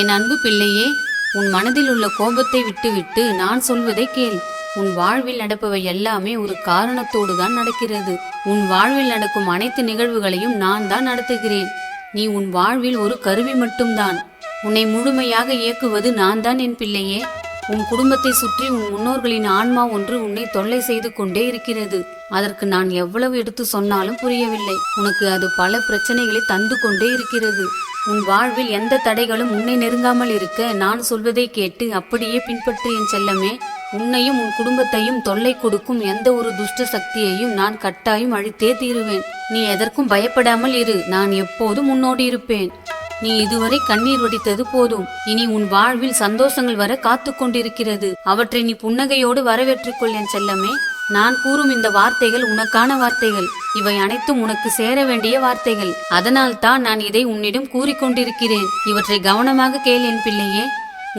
என் அன்பு பிள்ளையே உன் மனதில் உள்ள கோபத்தை விட்டுவிட்டு நான் சொல்வதை கேள். உன் வாழ்வில் நடப்பவை எல்லாமே ஒரு காரணத்தோடு தான் நடக்கிறது. உன் வாழ்வில் நடக்கும் அனைத்து நிகழ்வுகளையும் நான் தான் நடத்துகிறேன். நீ உன் வாழ்வில் ஒரு கருவி மட்டும்தான். உன்னை முழுமையாக இயக்குவது நான் தான் என் பிள்ளையே. உன் குடும்பத்தை சுற்றி உன் முன்னோர்களின் ஆன்மா ஒன்று உன்னை தொல்லை செய்து கொண்டே இருக்கிறது. அதற்கு நான் எவ்வளவு எடுத்து சொன்னாலும் புரியவில்லை. உனக்கு அது பல பிரச்சனைகளை தந்து கொண்டே இருக்கிறது. உன் வாழ்வில் எந்த தடைகளும் உன்னை நெருங்காமல் இருக்க நான் சொல்வதை கேட்டு அப்படியே பின்பற்று என் செல்லமே. உன்னையும் உன் குடும்பத்தையும் தொல்லை கொடுக்கும் எந்த ஒரு துஷ்ட சக்தியையும் நான் கட்டாயம் அழித்தே தீருவேன். நீ எதற்கும் பயப்படாமல் இரு. நான் எப்போதும் உன்னோடு இருப்பேன். நீ இதுவரை கண்ணீர் வடித்தது போதும். இனி உன் வாழ்வில் சந்தோஷங்கள் வர காத்து கொண்டிருக்கிறது. அவற்றை நீ புன்னகையோடு வரவேற்றுக்கொள் என் செல்லமே. நான் கூறும் இந்த வார்த்தைகள் உனக்கான வார்த்தைகள். இவை அனைத்தும் உனக்கு சேர வேண்டிய வார்த்தைகள். அதனால் தான் நான் இதை உன்னிடம் கூறிக்கொண்டிருக்கிறேன். இவற்றை கவனமாக கேள் என் பிள்ளையே.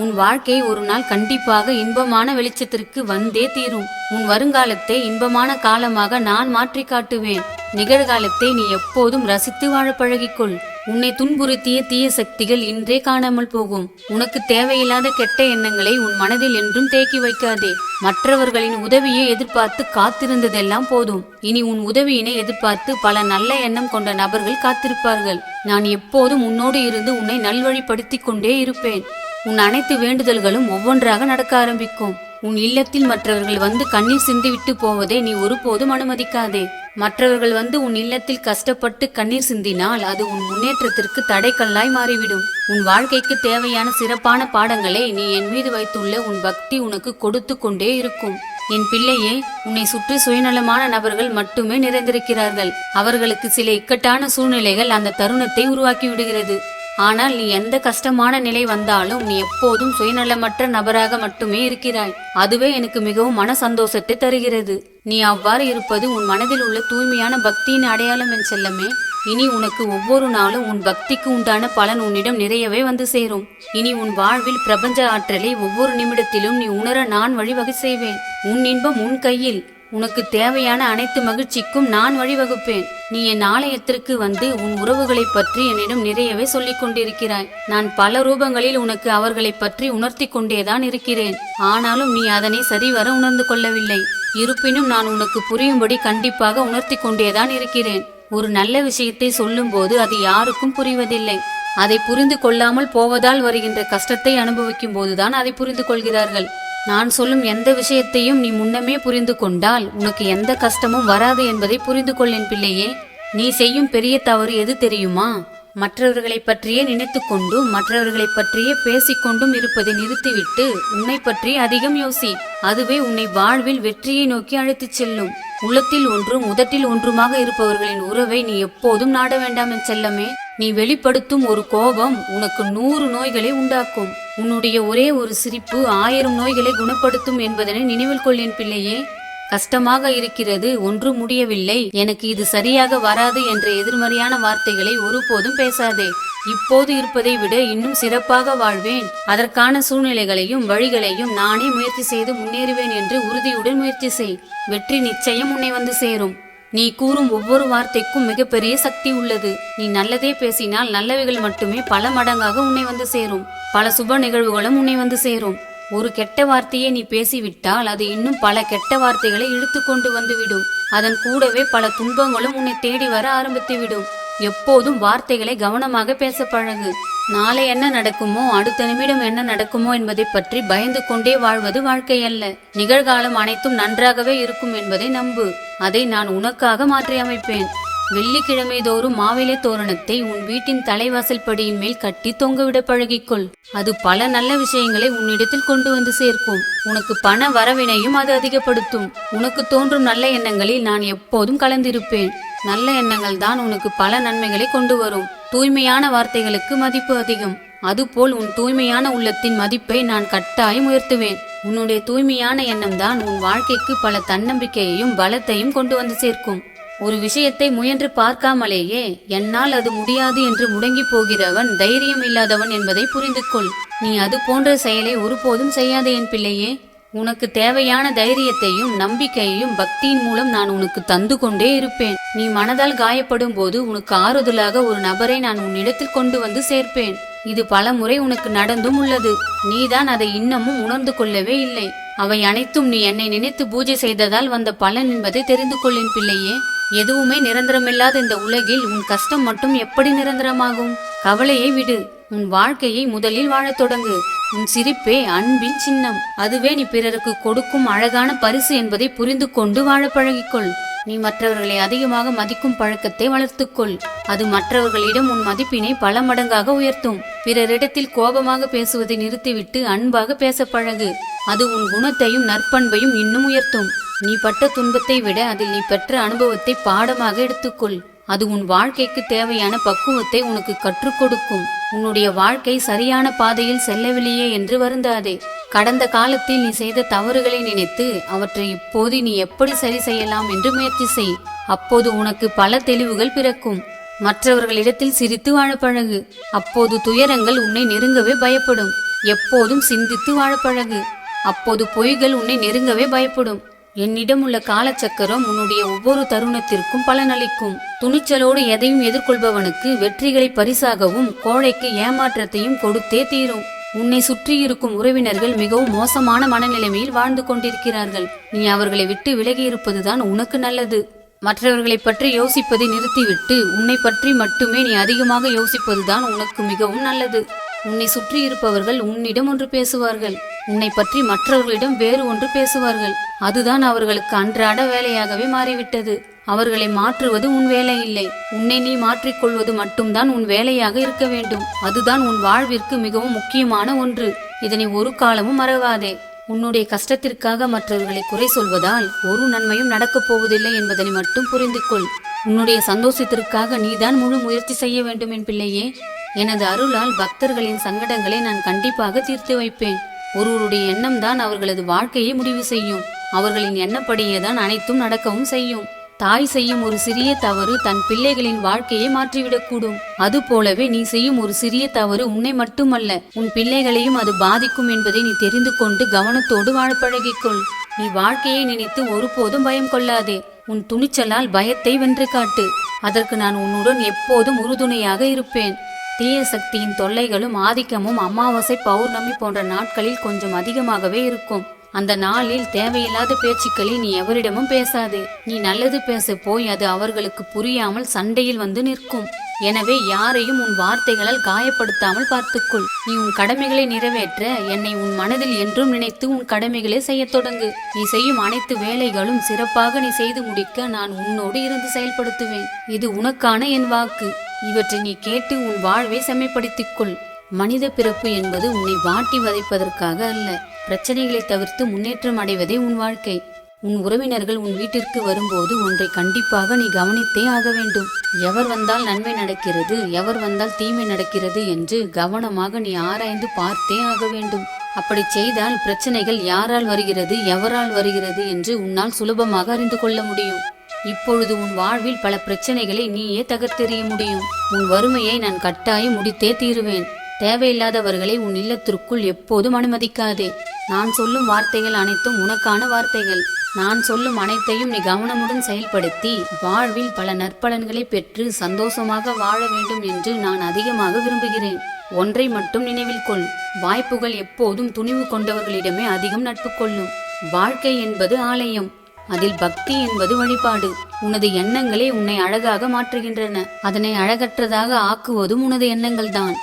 உன் வாழ்க்கை ஒரு நாள் கண்டிப்பாக இன்பமான வெளிச்சத்திற்கு வந்தே தீரும். உன் வருங்காலத்தை இன்பமான காலமாக நான் மாற்றி காட்டுவேன். நிகழ்காலத்தை நீ எப்போதும் ரசித்து வாழ பழகிக்கொள். உன்னை துன்புறுத்திய தீய சக்திகள் இன்றே காணாமல் போகும். உனக்கு தேவையில்லாத கெட்ட எண்ணங்களை உன் மனதில் என்றும் தேக்கி வைக்காதே. மற்றவர்களின் உதவியை எதிர்பார்த்து காத்திருந்ததெல்லாம் போதும். இனி உன் உதவியினை எதிர்பார்த்து பல நல்ல எண்ணம் கொண்ட நபர்கள் காத்திருப்பார்கள். நான் எப்போதும் உன்னோடு இருந்து உன்னை நல்வழிப்படுத்திக் கொண்டே இருப்பேன். உன் அனைத்து வேண்டுதல்களும் ஒவ்வொன்றாக நடக்க ஆரம்பிக்கும். உன் இல்லத்தில் மற்றவர்கள் வந்து கண்ணீர் சிந்திவிட்டு போவதை நீ ஒருபோதும் அனுமதிக்காதே. மற்றவர்கள் வந்து உன் இல்லத்தில் கஷ்டப்பட்டு கண்ணீர் சிந்தினால் அது உன் முன்னேற்றத்திற்கு தடைக்கல்லாய் மாறிவிடும். உன் வாழ்க்கைக்கு தேவையான சிறப்பான பாடங்களை நீ என் மீது வைத்துள்ள உன் பக்தி உனக்கு கொடுத்து கொண்டே இருக்கும். என் பிள்ளையே உன்னை சுற்றி சுயநலமான நபர்கள் மட்டுமே நிறைந்திருக்கிறார்கள். அவர்களுக்கு சில இக்கட்டான சூழ்நிலைகள் அந்த தருணத்தை உருவாக்கி விடுகிறது. ஆனால் நீ எந்த கஷ்டமான நிலை வந்தாலும் நீ எப்போதும் சுயநலமற்ற நபராக மட்டுமே இருக்கிறாய். அதுவே எனக்கு மிகவும் மன சந்தோஷத்தை தருகிறது. நீ அவ்வாறு இருப்பது உன் மனதில் உள்ள தூய்மையான பக்தியின் அடையாளம் என் செல்லமே. இனி உனக்கு ஒவ்வொரு நாளும் உன் பக்திக்கு உண்டான பலன் உன்னிடம் நிறையவே வந்து சேரும். இனி உன் வாழ்வில் பிரபஞ்ச ஆற்றலை ஒவ்வொரு நிமிடத்திலும் நீ உணர நான் வழிவகை செய்வேன். உன் இன்பம் உன் கையில். உனக்கு தேவையான அனைத்து மகிழ்ச்சிக்கும் நான் வழிவகுப்பேன். நீ என் ஆலயத்திற்கு வந்து உன் உறவுகளைப் பற்றி என்னிடம் நிறையவே சொல்லிக் கொண்டிருக்கிறாய். நான் பல ரூபங்களில் உனக்கு அவர்களைப் பற்றி உணர்த்தி கொண்டேதான் இருக்கிறேன். ஆனாலும் நீ அதனை சரிவர உணர்ந்து கொள்ளவில்லை. இருப்பினும் நான் உனக்கு புரியும்படி கண்டிப்பாக உணர்த்தி கொண்டேதான் இருக்கிறேன். ஒரு நல்ல விஷயத்தை சொல்லும்போது அது யாருக்கும் புரிவதில்லை. அதை புரிந்து கொள்ளாமல் போவதால் வருகின்ற கஷ்டத்தை அனுபவிக்கும் போதுதான் அதை புரிந்து கொள்கிறார்கள். நான் சொல்லும் எந்த விஷயத்தையும் நீ முன்னமே புரிந்து கொண்டால் உனக்கு எந்த கஷ்டமும் வராது என்பதை புரிந்து கொள்ளேன் பிள்ளையே. நீ செய்யும் பெரிய தவறு எது தெரியுமா? மற்றவர்களை பற்றியே நினைத்து கொண்டும் மற்றவர்களை பற்றியே பேசிக்கொண்டும் இருப்பதை நிறுத்திவிட்டு உன்னை பற்றி அதிகம் யோசி. அதுவே உன்னை வாழ்வில் வெற்றியை நோக்கி அழைத்துச் செல்லும். உள்ளத்தில் ஒன்றும் முதட்டில் ஒன்றுமாக இருப்பவர்களின் உறவை நீ எப்போதும் நாட வேண்டாம் என் செல்லமே. நீ வெளிப்படுத்தும் ஒரு கோபம் உனக்கு நூறு நோய்களை உண்டாக்கும். உன்னுடைய ஒரே ஒரு சிரிப்பு ஆயிரம் நோய்களை குணப்படுத்தும் என்பதனை நினைவில் கொள்ளேன் பிள்ளையே. கஷ்டமாக இருக்கிறது ஒன்றும் முடியவில்லை. எனக்கு இது சரியாக வராது என்ற எதிர்மறையான வார்த்தைகளை ஒருபோதும் பேசாதே. இப்போது இருப்பதை விட இன்னும் சிறப்பாக வாழ்வேன். அதற்கான சூழ்நிலைகளையும் வழிகளையும் நானே முயற்சி செய்து முன்னேறுவேன் என்று உறுதியுடன் முயற்சி செய். வெற்றி நிச்சயம் உன்னை வந்து சேரும். நீ கூறும் ஒவ்வொரு வார்த்தைக்கும் மிகப்பெரிய சக்தி உள்ளது. நீ நல்லதே பேசினால் நல்லவைகள் மட்டுமே பல மடங்காக உன்னை வந்து சேரும். பல சுப நிகழ்வுகளும் உன்னை வந்து சேரும். ஒரு கெட்ட வார்த்தையை நீ பேசிவிட்டால் அது இன்னும் பல கெட்ட வார்த்தைகளை இழுத்து கொண்டு வந்துவிடும். அதன் கூடவே பல துன்பங்களும் உன்னை தேடி வர ஆரம்பித்துவிடும். எப்போதும் வார்த்தைகளை கவனமாக பேச பழகு நாளை என்ன நடக்குமோ அடுத்த நிமிடம் என்ன நடக்குமோ என்பதை பற்றி பயந்து கொண்டே வாழ்வது வாழ்க்கை அல்ல நிகழ்காலம் அனைத்தும் நன்றாகவே இருக்கும் என்பதை நம்பு. அதை நான் உனக்காக மாற்றி அமைப்பேன் வெள்ளிக்கிழமை தோறும் மாவிலை தோரணத்தை உன் வீட்டின் தலைவாசல் படியின் மேல் கட்டி தொங்கவிட பழகிக்கொள். அது பல நல்ல விஷயங்களை உன்னிடத்தில் கொண்டு வந்து சேர்க்கும். உனக்கு பண வரவினையும் அது அதிகப்படுத்தும். உனக்கு தோன்றும் நல்ல எண்ணங்களில் நான் எப்போதும் கலந்திருப்பேன். நல்ல எண்ணங்கள் தான் உனக்கு பல நன்மைகளை கொண்டு வரும். தூய்மையான வார்த்தைகளுக்கு மதிப்பு அதிகம். அதுபோல் உன் தூய்மையான உள்ளத்தின் மதிப்பை நான் கட்டாயம் உயர்த்துவேன். உன்னுடைய தூய்மையான எண்ணம் தான் உன் வாழ்க்கைக்கு பல தன்னம்பிக்கையையும் பலத்தையும் கொண்டு வந்து சேர்க்கும். ஒரு விஷயத்தை முயன்று பார்க்காமலேயே என்னால் அது முடியாது என்று முடங்கி போகிறவன் தைரியம் இல்லாதவன் என்பதை புரிந்து கொள் நீ அது போன்ற செயலை ஒருபோதும் செய்யாதே என் பிள்ளையே. உனக்கு தேவையான தைரியத்தையும் நம்பிக்கையையும் பக்தியின் மூலம் நான் உனக்கு தந்து கொண்டே இருப்பேன். நீ மனதால் காயப்படும் போது உனக்கு ஆறுதலாக ஒரு நபரை நான் உன்னிடத்தில் கொண்டு வந்து சேர்ப்பேன். இது பல முறை உனக்கு நடந்தும் உள்ளது. நீதான் அதை இன்னமும் உணர்ந்து கொள்ளவே இல்லை. அவை அனைத்தும் நீ என்னை நினைத்து பூஜை செய்ததால் வந்த பலன் என்பதை தெரிந்து கொள்ளின் பிள்ளையே. எதுவுமே நிரந்தரமில்லாத இந்த உலகில் உன் கஷ்டம் மட்டும் எப்படி நிரந்தரமாகும்? கவலையை விடு. உன் வாழ்க்கையை முதலில் வாழத் தொடங்கு. உன் சிரிப்பே அன்பின் சின்னம். அதுவே நீ பிறருக்கு கொடுக்கும் அழகான பரிசு என்பதை புரிந்து கொண்டு வாழ பழகிக்கொள். நீ மற்றவர்களை அதிகமாக மதிக்கும் பழக்கத்தை வளர்த்துக்கொள். அது மற்றவர்களிடம் உன் மதிப்பினை பல மடங்காக உயர்த்தும். பிறரிடத்தில் கோபமாக பேசுவதை நிறுத்திவிட்டு அன்பாக பேச பழகு. அது உன் குணத்தையும் நற்பண்பையும் இன்னும் உயர்த்தும். நீ பட்ட துன்பத்தை விட அதில் நீ பெற்ற அனுபவத்தை பாடமாக எடுத்துக்கொள். அது உன் வாழ்க்கைக்கு தேவையான பக்குவத்தை உனக்கு கற்றுக் கொடுக்கும். உன்னுடைய வாழ்க்கை சரியான பாதையில் செல்லவில்லையே என்று வருந்தாதே. கடந்த காலத்தில் நீ செய்த தவறுகளை நினைத்து அவற்றை இப்போது நீ எப்படி சரி செய்யலாம் என்று முயற்சி செய். அப்போது உனக்கு பல தெளிவுகள் பிறக்கும். மற்றவர்களிடத்தில் சிரித்து வாழ பழகு. அப்போது துயரங்கள் உன்னை நெருங்கவே பயப்படும். எப்போதும் சிந்தித்து வாழ பழகு. அப்போது பொய்கள் உன்னை நெருங்கவே பயப்படும். என்னிடம் உள்ள காலச்சக்கரம் உன்னுடைய ஒவ்வொரு தருணத்திற்கும் பலனளிக்கும். துணிச்சலோடு எதையும் எதிர்கொள்பவனுக்கு வெற்றிகளை பரிசாகவும் கோழைக்கு ஏமாற்றத்தையும் கொடுத்தே தீரும். உன்னை சுற்றி இருக்கும் உறவினர்கள் மிகவும் மோசமான மனநிலைமையில் வாழ்ந்து கொண்டிருக்கிறார்கள். நீ அவர்களை விட்டு விலகி இருப்பதுதான் உனக்கு நல்லது. மற்றவர்களை பற்றி யோசிப்பதை நிறுத்திவிட்டு உன்னை பற்றி மட்டுமே நீ அதிகமாக யோசிப்பதுதான் உனக்கு மிகவும் நல்லது. உன்னை சுற்றி இருப்பவர்கள் உன்னிடம் ஒன்று பேசுவார்கள். உன்னை பற்றி மற்றவர்களிடம் வேறு ஒன்று பேசுவார்கள். அதுதான் அவர்களுக்கு அன்றாட வேலையாகவே மாறிவிட்டது. அவர்களை மாற்றுவது உன் வேலை இல்லை உன்னை நீ மாற்றிக்கொள்வது மட்டும்தான் உன் வேலையாக இருக்க வேண்டும். அதுதான் உன் வாழ்விற்கு மிகவும் முக்கியமான ஒன்று. இதனை ஒரு காலமும் மறவாதே. உன்னுடைய கஷ்டத்திற்காக மற்றவர்களை குறை சொல்வதால் ஒரு நன்மையும் நடக்கப் போவதில்லை என்பதனை மட்டும் புரிந்து கொள் உன்னுடைய சந்தோஷத்திற்காக நீதான் முழு முயற்சி செய்ய வேண்டும் என் பிள்ளையே. எனது அருளால் பக்தர்களின் சங்கடங்களை நான் கண்டிப்பாக தீர்த்து வைப்பேன். ஒருவருடைய எண்ணம் தான் அவர்களது வாழ்க்கையை முடிவு செய்யும். அவர்களின் எண்ணப்படியே தான் அனைத்தும் நடக்கவும் செய்யும். தாய் செய்யும் ஒரு சிறிய தவறு தன் பிள்ளைகளின் வாழ்க்கையை மாற்றிவிடக்கூடும். அது போலவே நீ செய்யும் ஒரு சிறிய தவறு உன்னை மட்டுமல்ல உன் பிள்ளைகளையும் அது பாதிக்கும் என்பதை நீ தெரிந்து கொண்டு கவனத்தோடு வாழ பழகிக்கொள். நீ வாழ்க்கையை நினைத்து ஒருபோதும் பயம் கொள்ளாதே. உன் துணிச்சலால் பயத்தை வென்று காட்டு. அதற்கு நான் உன்னுடன் எப்போதும் உறுதுணையாக இருப்பேன். தீய சக்தியின் தொல்லைகளும் ஆதிக்கமும் அமாவாசை பௌர்ணமி போன்ற நாட்களில் கொஞ்சம் அதிகமாகவே இருக்கும். அந்த நாளில் தேவையில்லாத பேச்சுக்களை நீ எவரிடமும் பேசாதே. நீ நல்லது பேச போய் அது அவர்களுக்கு புரியாமல் சண்டையில் வந்து நிற்கும். எனவே யாரையும் உன் வார்த்தைகளால் காயப்படுத்தாமல் பார்த்துக்கொள். நீ உன் கடமைகளை நிறைவேற்ற என்னை உன் மனதில் என்றும் நினைத்து உன் கடமைகளை செய்யத் தொடங்கு. நீ செய்யும் அனைத்து வேலைகளும் சிறப்பாக நீ செய்து முடிக்க நான் உன்னோடு இருந்து செயல்படுத்துவேன். இது உனக்கான என் வாக்கு. இவற்றை நீ கேட்டு உன் வாழ்வை செம்மைப்படுத்திக் கொள் மனித பிறப்பு என்பது உன்னை வாட்டி வதைப்பதற்காக அல்ல. பிரச்சனைகளை தவிர்த்து முன்னேற்றம் அடைவதே உன் வாழ்க்கை. உன் உறவினர்கள் உன் வீட்டிற்கு வரும்போது ஒன்றை கண்டிப்பாக நீ கவனித்தே ஆக வேண்டும். எவர் வந்தால் நன்மை நடக்கிறது எவர் வந்தால் தீமை நடக்கிறது என்று கவனமாக நீ ஆராய்ந்து பார்த்தே ஆக வேண்டும். அப்படி செய்தால் பிரச்சனைகள் யாரால் வருகிறது எவரால் வருகிறது என்று உன்னால் சுலபமாக அறிந்து கொள்ள முடியும். இப்பொழுது உன் வாழ்வில் பல பிரச்சனைகளை நீயே தகர்த்தெறிய முடியும். உன் வறுமையை நான் கட்டாயம் முடித்தே தீருவேன். தேவையில்லாதவர்களை உன் இல்லத்திற்குள் எப்போதும் அனுமதிக்காதே. நான் சொல்லும் வார்த்தைகள் அனைத்தும் உனக்கான வார்த்தைகள். நான் சொல்லும் அனைத்தையும் நீ கவனமுடன் செயல்படுத்தி வாழ்வில் பல நற்பலன்களை பெற்று சந்தோஷமாக வாழ வேண்டும் என்று நான் அதிகமாக விரும்புகிறேன். ஒன்றை மட்டும் நினைவில் கொள். வாய்ப்புகள் எப்போதும் துணிவு கொண்டவர்களிடமே அதிகம் நட்பு கொள்ளும். வாழ்க்கை என்பது ஆலயம். அதில் பக்தி என்பது வழிபாடு. உனது எண்ணங்களே உன்னை அழகாக மாற்றுகின்றன. அதனை அழகற்றதாக ஆக்குவதும் உனது எண்ணங்கள் தான்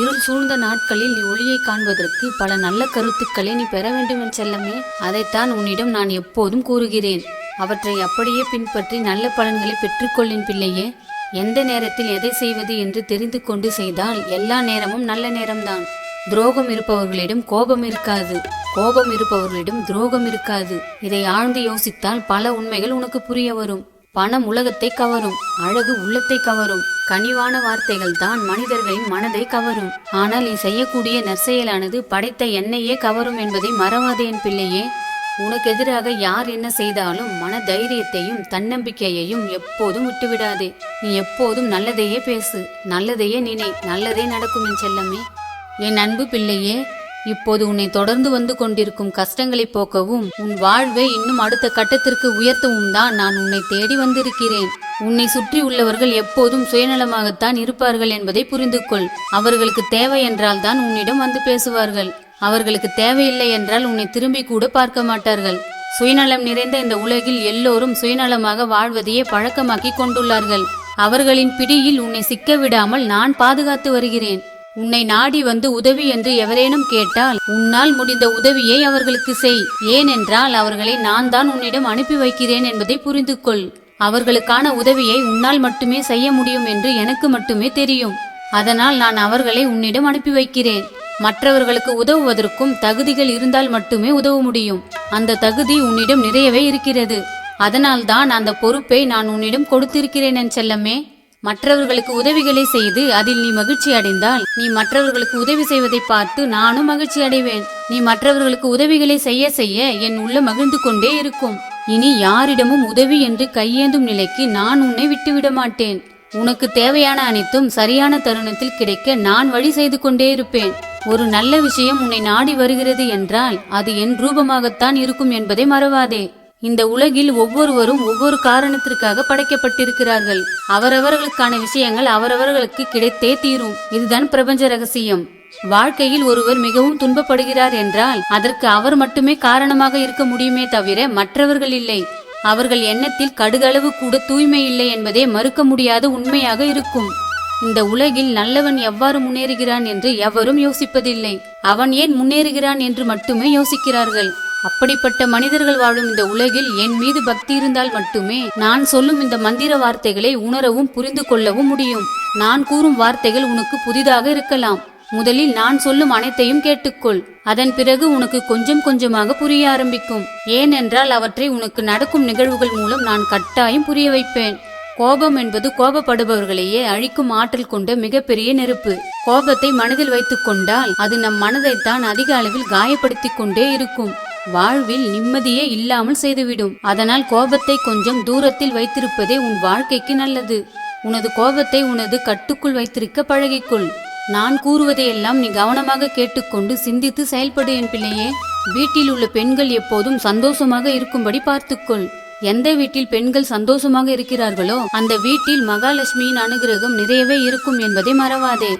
இருள் சூழ்ந்த நாட்களில் நீ ஒளியை காண்பதற்கு பல நல்ல கருத்துக்களை நீ பெற வேண்டும் என் செல்லமே. அதைத்தான் உன்னிடம் நான் எப்போதும் கூறுகிறேன். அவற்றை அப்படியே பின்பற்றி நல்ல பலன்களை பெற்றுக்கொள்ளின் பிள்ளையே. எந்த நேரத்தில் எதை செய்வது என்று தெரிந்து கொண்டு செய்தால் எல்லா நேரமும் நல்ல நேரம்தான். துரோகம் இருப்பவர்களிடம் கோபம் இருக்காது. கோபம் இருப்பவர்களிடம் துரோகம் இருக்காது. இதை ஆழ்ந்து யோசித்தால் பல உண்மைகள் உனக்கு புரிய வரும். பணம் உலகத்தை கவரும். அழகு உள்ளத்தை கவரும். கனிவான வார்த்தைகள் தான் மனிதர்களின் மனதை கவரும். ஆனால் நீ செய்யக்கூடிய நற்செயலானது படைத்த என்னையே கவரும் என்பதை மறவாதே என் பிள்ளையே. உனக்கு எதிராக யார் என்ன செய்தாலும் மன தைரியத்தையும் தன்னம்பிக்கையையும் எப்போதும் விட்டுவிடாதே. நீ எப்போதும் நல்லதையே பேசு. நல்லதையே நினை. நல்லதே நடக்கும் என் செல்லமே. என் அன்பு பிள்ளையே இப்போது உன்னை தொடர்ந்து வந்து கொண்டிருக்கும் கஷ்டங்களை போக்கவும் உன் வாழ்வை இன்னும் அடுத்த கட்டத்திற்கு உயர்த்தவும் தான் நான் உன்னை தேடி வந்திருக்கிறேன். உன்னை சுற்றி உள்ளவர்கள் எப்போதும் சுயநலமாகத்தான் இருப்பார்கள் என்பதை புரிந்து கொள் அவர்களுக்கு தேவை என்றால் தான் உன்னிடம் வந்து பேசுவார்கள். அவர்களுக்கு தேவையில்லை என்றால் உன்னை திரும்பி கூட பார்க்க மாட்டார்கள். சுயநலம் நிறைந்த இந்த உலகில் எல்லோரும் சுயநலமாக வாழ்வதையே பழக்கமாக்கி கொண்டுள்ளார்கள். அவர்களின் பிடியில் உன்னை சிக்க விடாமல் நான் பாதுகாத்து வருகிறேன். உன்னை நாடி வந்து உதவி என்று எவரேனும் கேட்டால் உன்னால் முடிந்த உதவியை அவர்களுக்கு செய். ஏனென்றால் அவர்களை நான் தான் உன்னிடம் அனுப்பி வைக்கிறேன் என்பதை புரிந்து கொள் அவர்களுக்கான உதவியை உன்னால் மட்டுமே செய்ய முடியும் என்று எனக்கு மட்டுமே தெரியும். அதனால் நான் அவர்களை உன்னிடம் அனுப்பி வைக்கிறேன். மற்றவர்களுக்கு உதவுவதற்கும் தகுதிகள் இருந்தால் மட்டுமே உதவ முடியும். அந்த தகுதி உன்னிடம் நிறையவே இருக்கிறது. அதனால் தான் அந்த பொறுப்பை நான் உன்னிடம் கொடுத்திருக்கிறேன் என் செல்லமே. மற்றவர்களுக்கு உதவிகளை செய்து அதில் நீ மகிழ்ச்சி அடைந்தால் நீ மற்றவர்களுக்கு உதவி செய்வதை பார்த்து நானும் மகிழ்ச்சி அடைவேன். நீ மற்றவர்களுக்கு உதவிகளை செய்ய செய்ய என் உள்ள மகிழ்ந்து கொண்டே இருக்கும். இனி யாரிடமும் உதவி என்று கையேந்தும் நிலைக்கு நான் உன்னை விட்டுவிட மாட்டேன். உனக்கு தேவையான அனைத்தும் சரியான தருணத்தில் கிடைக்க நான் வழி செய்து கொண்டே இருப்பேன். ஒரு நல்ல விஷயம் உன்னை நாடி வருகிறது என்றால் அது என் ரூபமாகத்தான் இருக்கும் என்பதை மறவாதே. இந்த உலகில் ஒவ்வொருவரும் ஒவ்வொரு காரணத்திற்காக படைக்கப்பட்டிருக்கிறார்கள். அவரவர்களுக்கான விஷயங்கள் அவரவர்களுக்கு கிடைத்தே தீரும். இதுதான் பிரபஞ்ச ரகசியம். வாழ்க்கையில் ஒருவர் மிகவும் துன்பப்படுகிறார் என்றால் அதற்கு அவர் மட்டுமே காரணமாக இருக்க முடியுமே தவிர மற்றவர்கள் இல்லை. அவர்கள் எண்ணத்தில் கடுகளவு கூட தூய்மை இல்லை என்பதே மறுக்க முடியாத உண்மையாக இருக்கும். இந்த உலகில் நல்லவன் எவ்வாறு முன்னேறுகிறான் என்று எவரும் யோசிப்பதில்லை. அவன் ஏன் முன்னேறுகிறான் என்று மட்டுமே யோசிக்கிறார்கள். அப்படிப்பட்ட மனிதர்கள் வாழும் இந்த உலகில் என் மீது பக்தி இருந்தால் மட்டுமே நான் சொல்லும் இந்த மந்திர வார்த்தைகளை உணரவும் புரிந்து கொள்ளவும் முடியும். நான் கூறும் வார்த்தைகள் உனக்கு புதிதாக இருக்கலாம். முதலில் நான் சொல்லும் அனைத்தையும் கேட்டுக்கொள். அதன் பிறகு உனக்கு கொஞ்சம் கொஞ்சமாக புரிய ஆரம்பிக்கும். ஏனென்றால் அவற்றை உனக்கு நடக்கும் நிகழ்வுகள் மூலம் நான் கட்டாயம் புரிய வைப்பேன். கோபம் என்பது கோபப்படுபவர்களையே அழிக்கும் ஆற்றல் கொண்ட மிகப்பெரிய நெருப்பு. கோபத்தை மனதில் வைத்துக் கொண்டால் அது நம் மனதைத்தான் அதிக அளவில் காயப்படுத்திக் கொண்டே இருக்கும். வாழ்வில் நிம்மதியே இல்லாமல் செய்துவிடும். அதனால் கோபத்தை கொஞ்சம் தூரத்தில் வைத்திருப்பதே உன் வாழ்க்கைக்கு நல்லது. உனது கோபத்தை உனது கட்டுக்குள் வைத்திருக்க பழகிக்கொள். நான் கூறுவதையெல்லாம் நீ கவனமாக கேட்டுக்கொண்டு சிந்தித்து செயல்படு என் பிள்ளையே. வீட்டில் உள்ள பெண்கள் எப்போதும் சந்தோஷமாக இருக்கும்படி பார்த்துக்கொள். எந்த வீட்டில் பெண்கள் சந்தோஷமாக இருக்கிறார்களோ அந்த வீட்டில் மகாலட்சுமியின் அனுகிரகம் நிறையவே இருக்கும் என்பதை மறவாதே.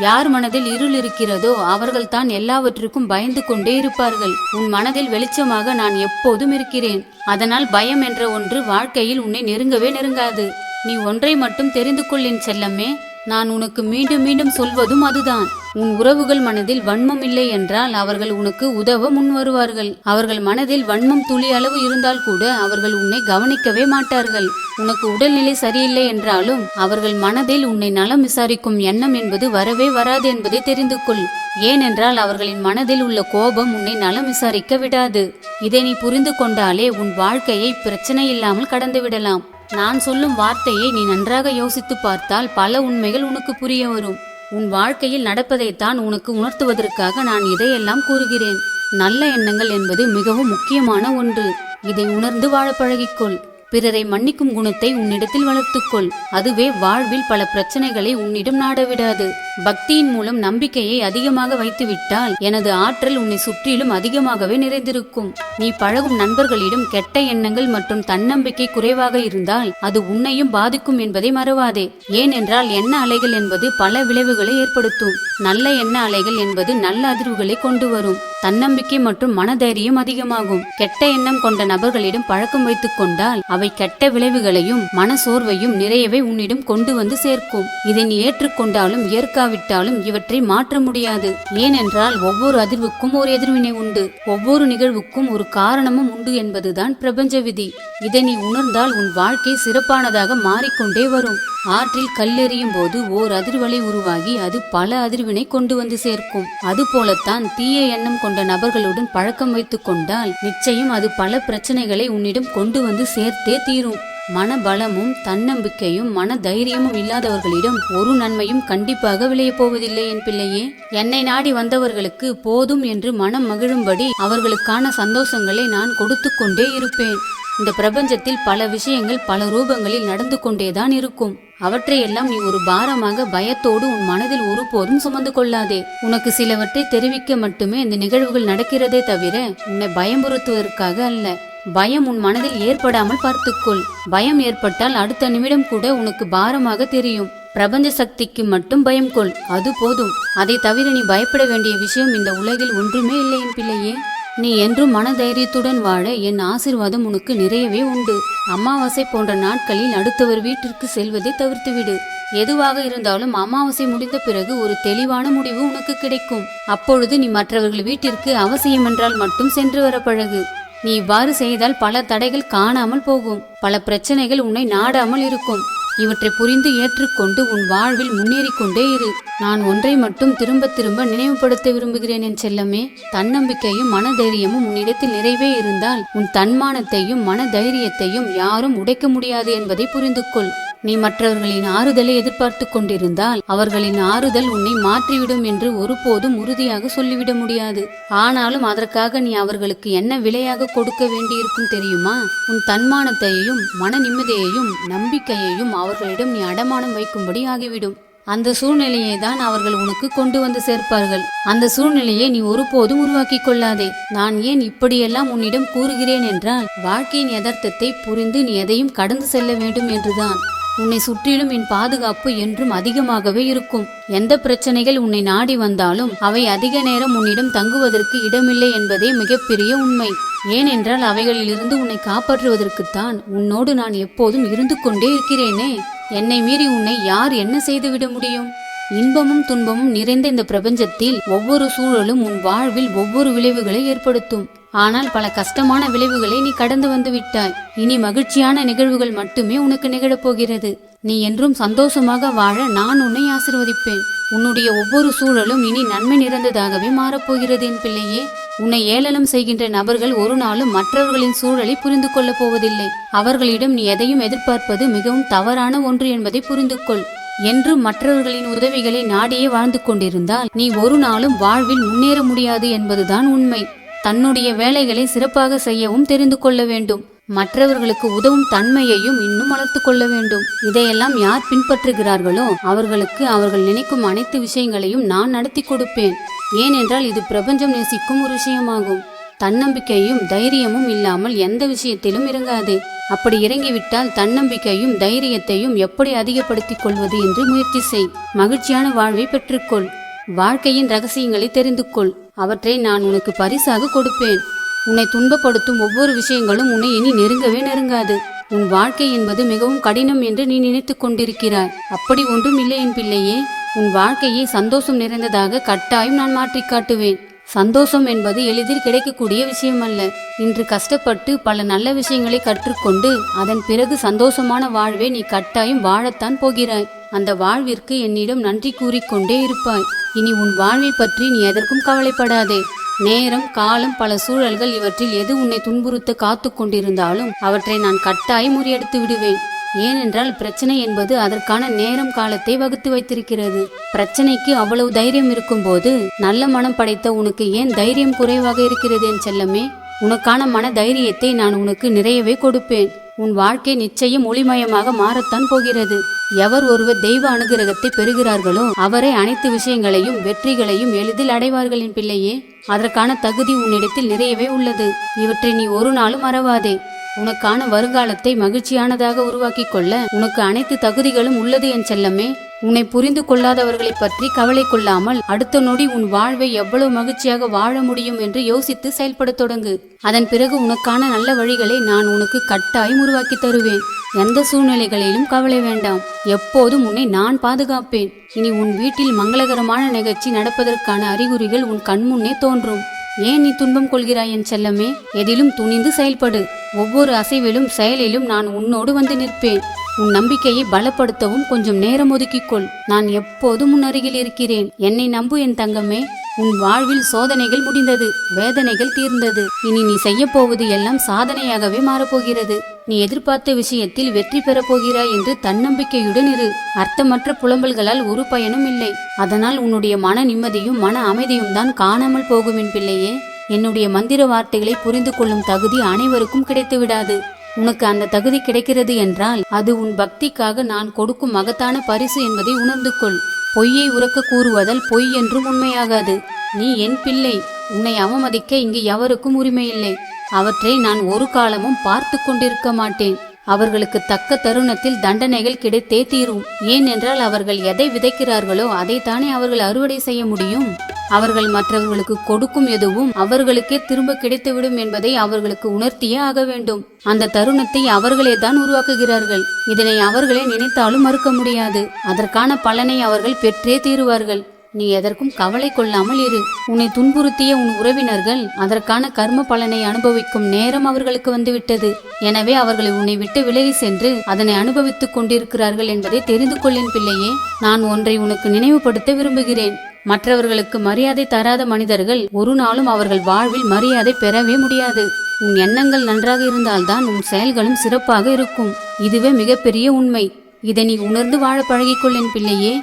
யார் மனதில் இருள் இருக்கிறதோ அவர்கள் தான் எல்லாவற்றுக்கும் பயந்து கொண்டே இருப்பார்கள். உன் மனதில் வெளிச்சமாக நான் எப்போதும் இருக்கிறேன். அதனால் பயம் என்ற ஒன்று வாழ்க்கையில் உன்னை நெருங்கவே நெருங்காது. நீ ஒன்றை மட்டும் தெரிந்து கொள்ளின் செல்லமே. நான் உனக்கு மீண்டும் மீண்டும் சொல்வதும் அதுதான். உன் உறவுகள் மனதில் வன்மம் இல்லை என்றால் அவர்கள் உனக்கு உதவ முன் வருவார்கள். அவர்கள் மனதில் வன்மம் துளி அளவு இருந்தால் கூட அவர்கள் உன்னை கவனிக்கவே மாட்டார்கள். உனக்கு உடல்நிலை சரியில்லை என்றாலும் அவர்கள் மனதில் உன்னை நலம் விசாரிக்கும் எண்ணம் என்பது வரவே வராது என்பதை தெரிந்து கொள். ஏனென்றால் அவர்களின் மனதில் உள்ள கோபம் உன்னை நலம் விசாரிக்க விடாது. இதை நீ புரிந்து கொண்டாலே உன் வாழ்க்கையை பிரச்சனை இல்லாமல் கடந்து விடலாம். நான் சொல்லும் வார்த்தையை நீ நன்றாக யோசித்து பார்த்தால் பல உண்மைகள் உனக்கு புரிய வரும். உன் வாழ்க்கையில் நடப்பதைத்தான் உனக்கு உணர்த்துவதற்காக நான் இதையெல்லாம் கூறுகிறேன். நல்ல எண்ணங்கள் என்பது மிகவும் முக்கியமான ஒன்று. இதை உணர்ந்து வாழ பழகிக்கொள். பிறரை மன்னிக்கும் குணத்தை உன்னிடத்தில் வளர்த்துக்கொள். அதுவே வாழ்வில் பல பிரச்சனைகளை உன்னிடம் நாடவிடாது. பக்தியின் மூலம் நம்பிக்கையை அதிகமாக வைத்துவிட்டால் எனது ஆற்றல் உன்னை சுற்றிலும் அதிகமாகவே நிறைந்திருக்கும். நீ பழகும் நண்பர்களிடம் கெட்ட எண்ணங்கள் மற்றும் தன்னம்பிக்கை குறைவாக இருந்தால் அது உன்னையும் பாதிக்கும் என்பதை மறவாதே. ஏனென்றால் எண்ண அலைகள் என்பது பல விளைவுகளை ஏற்படுத்தும். நல்ல எண்ண அலைகள் என்பது நல்ல அதிர்வுகளை கொண்டு வரும். தன்னம்பிக்கை மற்றும் மனதைரியம் அதிகமாகும். கெட்ட எண்ணம் கொண்ட நபர்களிடம் பழக்கம் வைத்துக் கொண்டால் அவை கெட்ட விளைவுகளையும் மனசோர்வையும் நிறையவே உன்னிடம் கொண்டு வந்து சேர்க்கும். இதை நீ ஏற்றுக்கொண்டாலும் ஏற்காவிட்டாலும் இவற்றை மாற்ற முடியாது. ஏனென்றால் ஒவ்வொரு அதிர்வுக்கும் ஒரு எதிர்வினை உண்டு. ஒவ்வொரு நிகழ்வுக்கும் ஒரு காரணமும் உண்டு என்பதுதான் பிரபஞ்ச விதி. இதை நீ உணர்ந்தால் உன் வாழ்க்கை சிறப்பானதாக மாறிக்கொண்டே வரும். ஆற்றில் கல்லெறியும் போது ஓர் அதிர்வலை உருவாகி அது பல அதிர்வினை கொண்டு வந்து சேர்க்கும். அதுபோலத்தான் தீய எண்ணம் கொண்ட நபர்களுடன் பழக்கம் வைத்துக் கொண்டால் நிச்சயம் அது பல பிரச்சனைகளை உன்னிடம் கொண்டு வந்து சேர்த்தே தீரும். மனபலமும் தன்னம்பிக்கையும் மன தைரியமும் இல்லாதவர்களிடம் ஒரு நன்மையும் கண்டிப்பாக விளையப் போவதில்லை என் பிள்ளையே. என்னை நாடி வந்தவர்களுக்கு போதும் என்று மனம் மகிழும்படி அவர்களுக்கான சந்தோஷங்களை நான் கொடுத்து கொண்டே இருப்பேன். இந்த பிரபஞ்சத்தில் பல விஷயங்கள் பல ரூபங்களில் நடந்து கொண்டேதான் இருக்கும். அவற்றையெல்லாம் நீ ஒரு பாரமாக பயத்தோடு உன் மனதில் ஒருபோதும் சுமந்து கொள்ளாதே. உனக்கு சிலவற்றை தெரிவிக்க மட்டுமே இந்த நிகழ்வுகள் நடக்கிறதே தவிர உன்னை பயமுறுத்துவதற்காக அல்ல. பயம் உன் மனதில் ஏற்படாமல் பார்த்துக்கொள். பயம் ஏற்பட்டால் அடுத்த நிமிடம் கூட உனக்கு பாரமாக தெரியும். பிரபஞ்ச சக்திக்கு மட்டும் பயம் கொள். அது போதும். அதை தவிர நீ பயப்பட வேண்டிய விஷயம் இந்த உலகில் ஒன்றுமே இல்லை என் பிள்ளையே. நீ என்றும் மனதைரியத்துடன் வாழ என் ஆசிர்வாதம் உனக்கு நிறையவே உண்டு. அமாவாசை போன்ற நாட்களில் அடுத்தவர் வீட்டிற்கு செல்வதை தவிர்த்துவிடு. எதுவாக இருந்தாலும் அமாவாசை முடிந்த பிறகு ஒரு தெளிவான முடிவு உனக்கு கிடைக்கும். அப்பொழுது நீ மற்றவர்கள் வீட்டிற்கு அவசியம் என்றால் மட்டும் சென்று வர பழகு. நீ இவ்வாறு செய்தால் பல தடைகள் காணாமல் போகும். பல பிரச்சனைகள் உன்னை நாடாமல் இருக்கும். இவற்றை புரிந்து ஏற்றுக்கொண்டு உன் வாழ்வில் முன்னேறிக்கொண்டே இரு. நான் ஒன்றை மட்டும் திரும்ப திரும்ப நினைவுபடுத்த விரும்புகிறேன் என் செல்லமே. தன்னம்பிக்கையும் மனதைரியமும் உன்னிடத்தில் நிறைவே இருந்தால் உன் தன்மானத்தையும் மன தைரியத்தையும் யாரும் உடைக்க முடியாது என்பதை புரிந்து கொள் நீ மற்றவர்களின் ஆறுதலை எதிர்பார்த்து கொண்டிருந்தால் அவர்களின் ஆறுதல் உன்னை மாற்றிவிடும் என்று ஒருபோதும் உறுதியாக சொல்லிவிட முடியாது. ஆனாலும் அதற்காக நீ அவர்களுக்கு என்ன விலையாக கொடுக்க வேண்டியிருக்கும் தெரியுமா? உன் தன்மானத்தையும் மன நிம்மதியையும் நம்பிக்கையையும் அவர்களிடம் நீ அடமானம் வைக்கும்படி ஆகிவிடும். அந்த சூழ்நிலையை தான் அவர்கள் உனக்கு கொண்டு வந்து சேர்ப்பார்கள். அந்த சூழ்நிலையை நீ ஒருபோதும் உருவாக்கி கொள்ளாதே. நான் ஏன் இப்படியெல்லாம் உன்னிடம் கூறுகிறேன் என்றால் வாழ்க்கையின் யதார்த்தத்தை புரிந்து நீ எதையும் கடந்து செல்ல வேண்டும் என்றுதான். உன்னை சுற்றிலும் என் பாதுகாப்பு என்றும் அதிகமாகவே இருக்கும். எந்த பிரச்சனைகள் உன்னை நாடி வந்தாலும் அவை அதிக நேரம் உன்னிடம் தங்குவதற்கு இடமில்லை என்பதே மிகப்பெரிய உண்மை. ஏனென்றால் அவைகளிலிருந்து உன்னை காப்பாற்றுவதற்குத்தான் உன்னோடு நான் எப்போதும் இருந்து கொண்டே இருக்கிறேனே. என்னை மீறி உன்னை யார் என்ன செய்துவிட முடியும்? இன்பமும் துன்பமும் நிறைந்த இந்த பிரபஞ்சத்தில் ஒவ்வொரு சூழலும் உன் வாழ்வில் ஒவ்வொரு விளைவுகளை ஏற்படுத்தும். ஆனால் பல கஷ்டமான விளைவுகளை நீ கடந்து வந்து விட்டாய். இனி மகிழ்ச்சியான நிகழ்வுகள் மட்டுமே உனக்கு நிகழப்போகிறது நீ என்றும் சந்தோஷமாக வாழ நான் உன்னை ஆசிர்வதிப்பேன். உன்னுடைய ஒவ்வொரு சூழலும் இனி நன்மை நிறைந்ததாகவே மாறப்போகிறது என் பிள்ளையே. உன்னை ஏளனம் செய்கின்ற நபர்கள் ஒரு நாளும் மற்றவர்களின் சூழலை புரிந்து கொள்ளப் போவதில்லை. அவர்களிடம் நீ எதையும் எதிர்பார்ப்பது மிகவும் தவறான ஒன்று என்பதை புரிந்து கொள். என்றும் மற்றவர்களின் உதவிகளை நாடியே வாழ்ந்து கொண்டிருந்தால் நீ ஒரு நாளும் வாழ்வில் முன்னேற முடியாது என்பதுதான் உண்மை. தன்னுடைய வேலைகளை சிறப்பாக செய்யவும் தெரிந்து கொள்ள வேண்டும். மற்றவர்களுக்கு உதவும் தன்மையையும் இன்னும் வளர்த்து கொள்ள வேண்டும். இதையெல்லாம் யார் பின்பற்றுகிறார்களோ அவர்களுக்கு அவர்கள் நினைக்கும் அனைத்து விஷயங்களையும் நான் நடத்தி கொடுப்பேன். ஏனென்றால் இது பிரபஞ்சம் நேசிக்கும் ஒரு விஷயமாகும். தன்னம்பிக்கையும் தைரியமும் இல்லாமல் எந்த விஷயத்திலும் இறங்காது. அப்படி இறங்கிவிட்டால் தன்னம்பிக்கையும் தைரியத்தையும் எப்படி அதிகப்படுத்திக் கொள்வது என்று முயற்சி செய். மகிழ்ச்சியான வாழ்வை பெற்றுக்கொள். வாழ்க்கையின் ரகசியங்களை தெரிந்து கொள். அவற்றை நான் உனக்கு பரிசாக கொடுப்பேன். உன்னை துன்பப்படுத்தும் ஒவ்வொரு விஷயங்களும் உன்னை இனி நெருங்கவே நெருங்காது. உன் வாழ்க்கை என்பது மிகவும் கடினம் என்று நீ நினைத்துக் கொண்டிருக்கிறாய். அப்படி ஒன்றும் இல்லை என் பிள்ளையே. உன் வாழ்க்கையை சந்தோஷம் நிறைந்ததாக கட்டாயம் நான் மாற்றிக் காட்டுவேன். சந்தோஷம் என்பது எளிதில் கிடைக்கக்கூடிய விஷயம் அல்ல இன்று கஷ்டப்பட்டு பல நல்ல விஷயங்களை கற்றுக்கொண்டு அதன் பிறகு சந்தோஷமான வாழ்வை நீ கட்டாயம் வாழத்தான் போகிறாய். அந்த வாழ்விற்கு என்னிடம் நன்றி கூறிக்கொண்டே இருப்பாய். இனி உன் வாழ்வை பற்றி நீ எதற்கும் கவலைப்படாதே. நேரம் காலம் பல சூழல்கள் இவற்றில் எது உன்னை துன்புறுத்த காத்து கொண்டிருந்தாலும் அவற்றை நான் கட்டாயம் முறியடித்து விடுவேன். ஏனென்றால் பிரச்சனை என்பது அதற்கான நேரம் காலத்தை வகுத்து வைத்திருக்கிறது. பிரச்சனைக்கு அவ்வளவு தைரியம் இருக்கும்போது நல்ல மனம் படைத்த உனக்கு ஏன் தைரியம் குறைவாக இருக்கிறது என் செல்லமே? உனக்கான மன தைரியத்தை நான் உனக்கு நிறையவே கொடுப்பேன். உன் வாழ்க்கை நிச்சயம் ஒளிமயமாக மாறத்தான் போகிறது. எவர் ஒருவர் தெய்வ அனுகிரகத்தை பெறுகிறார்களோ அவரே அனைத்து விஷயங்களையும் வெற்றிகளையும் எளிதில் அடைவார்கள் என் பிள்ளையே. அதற்கான தகுதி உன்னிடத்தில் நிறையவே உள்ளது. இவற்றை நீ ஒரு நாளும் மறவாதே. உனக்கான வருங்காலத்தை மகிழ்ச்சியானதாக உருவாக்கி கொள்ள உனக்கு அனைத்து தகுதிகளும் உள்ளது என் செல்லமே. உன்னை புரிந்து கொள்ளாதவர்களைப் பற்றி கவலை கொள்ளாமல் அடுத்த நொடி உன் வாழ்வை எவ்வளவு மகிழ்ச்சியாக வாழ முடியும் என்று யோசித்து செயல்படத் தொடங்கு. அதன் பிறகு உனக்கான நல்ல வழிகளை நான் உனக்கு கட்டாயம் உருவாக்கி தருவேன். எந்த சூழ்நிலைகளிலும் கவலை வேண்டாம். எப்போதும் உன்னை நான் பாதுகாப்பேன். இனி உன் வீட்டில் மங்களகரமான நிகழ்ச்சி நடப்பதற்கான அறிகுறிகள் உன் கண்முன்னே தோன்றும். ஏன் நீ துன்பம் கொள்கிறாய் என் செல்லமே? எதிலும் துணிந்து செயல்படு. ஒவ்வொரு அசைவிலும் செயலிலும் நான் உன்னோடு வந்து நிற்பேன். உன் நம்பிக்கையை பலப்படுத்தவும் கொஞ்சம் நேரம் ஒதுக்கிக்கொள். நான் எப்போதும் உன் அருகில் இருக்கிறேன். என்னை நம்பு என் தங்கமே. உன் வாழ்வில் சோதனைகள் முடிந்தது வேதனைகள் தீர்ந்தது. இனி நீ செய்ய போவது எல்லாம் சாதனையாகவே மாறப்போகிறது. நீ எதிர்பார்த்த விஷயத்தில் வெற்றி பெறப் போகிறாய் என்று தன்னம்பிக்கையுடன் இரு. அர்த்தமற்ற புலம்பல்களால் ஒரு பயனும் இல்லை. அதனால் உன்னுடைய மன நிம்மதியும் மன அமைதியும் தான் காணாமல் போகும் என் பிள்ளையே. என்னுடைய மந்திர வார்த்தைகளை புரிந்து கொள்ளும் தகுதி அனைவருக்கும் கிடைத்து விடாது. உனக்கு அந்த தகுதி கிடைக்கிறது என்றால் அது உன் பக்திக்காக நான் கொடுக்கும் மகத்தான பரிசு என்பதை உணர்ந்து கொள். பொய்யை உறக்க கூறுவதால் பொய் என்றும் உண்மையாகாது. நீ என் பிள்ளை. உன்னை அவமதிக்க இங்கு எவருக்கும் உரிமையில்லை. அவற்றை நான் ஒரு காலமும் பார்த்து கொண்டிருக்க மாட்டேன். அவர்களுக்கு தக்க தருணத்தில் தண்டனைகள் கிடைத்தே தீரும். ஏனென்றால் அவர்கள் எதை விதைக்கிறார்களோ அதைத்தானே அவர்கள் அறுவடை செய்ய முடியும். அவர்கள் மற்றவர்களுக்கு கொடுக்கும் எதுவும் அவர்களுக்கே திரும்ப கிடைத்துவிடும் என்பதை அவர்களுக்கு உணர்த்தியே ஆக வேண்டும். அந்த தருணத்தை அவர்களே தான் உருவாக்குகிறார்கள். இதனை அவர்களே நினைத்தாலும் மறுக்க முடியாது. அதற்கான பலனை அவர்கள் பெற்றே தீருவார்கள். நீ எதற்கும் கவலை கொள்ளாமல் இரு. உன்னை துன்புறுத்திய உன் உறவினர்கள் அதற்கான கர்ம பலனை அனுபவிக்கும் நேரம் அவர்களுக்கு வந்துவிட்டது. எனவே அவர்களை உன்னை விட்டு விலகி சென்று அதனை அனுபவித்துக் கொண்டிருக்கிறார்கள் என்பதை தெரிந்து கொள்ளின் பிள்ளையே. நான் ஒன்றை உனக்கு நினைவுபடுத்த விரும்புகிறேன். மற்றவர்களுக்கு மரியாதை தராத மனிதர்கள் ஒரு நாளும் அவர்கள் வாழ்வில் மரியாதை பெறவே முடியாது. உன் எண்ணங்கள் நன்றாக இருந்தால்தான் உன் செயல்களும் சிறப்பாக இருக்கும். இதுவே மிகப்பெரிய உண்மை. இதை நீ உணர்ந்து வாழ பழகிக்கொள்ளேன் பிள்ளையே.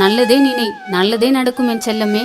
நல்லதே நினை நல்லதே நடக்கும் என் செல்லமே.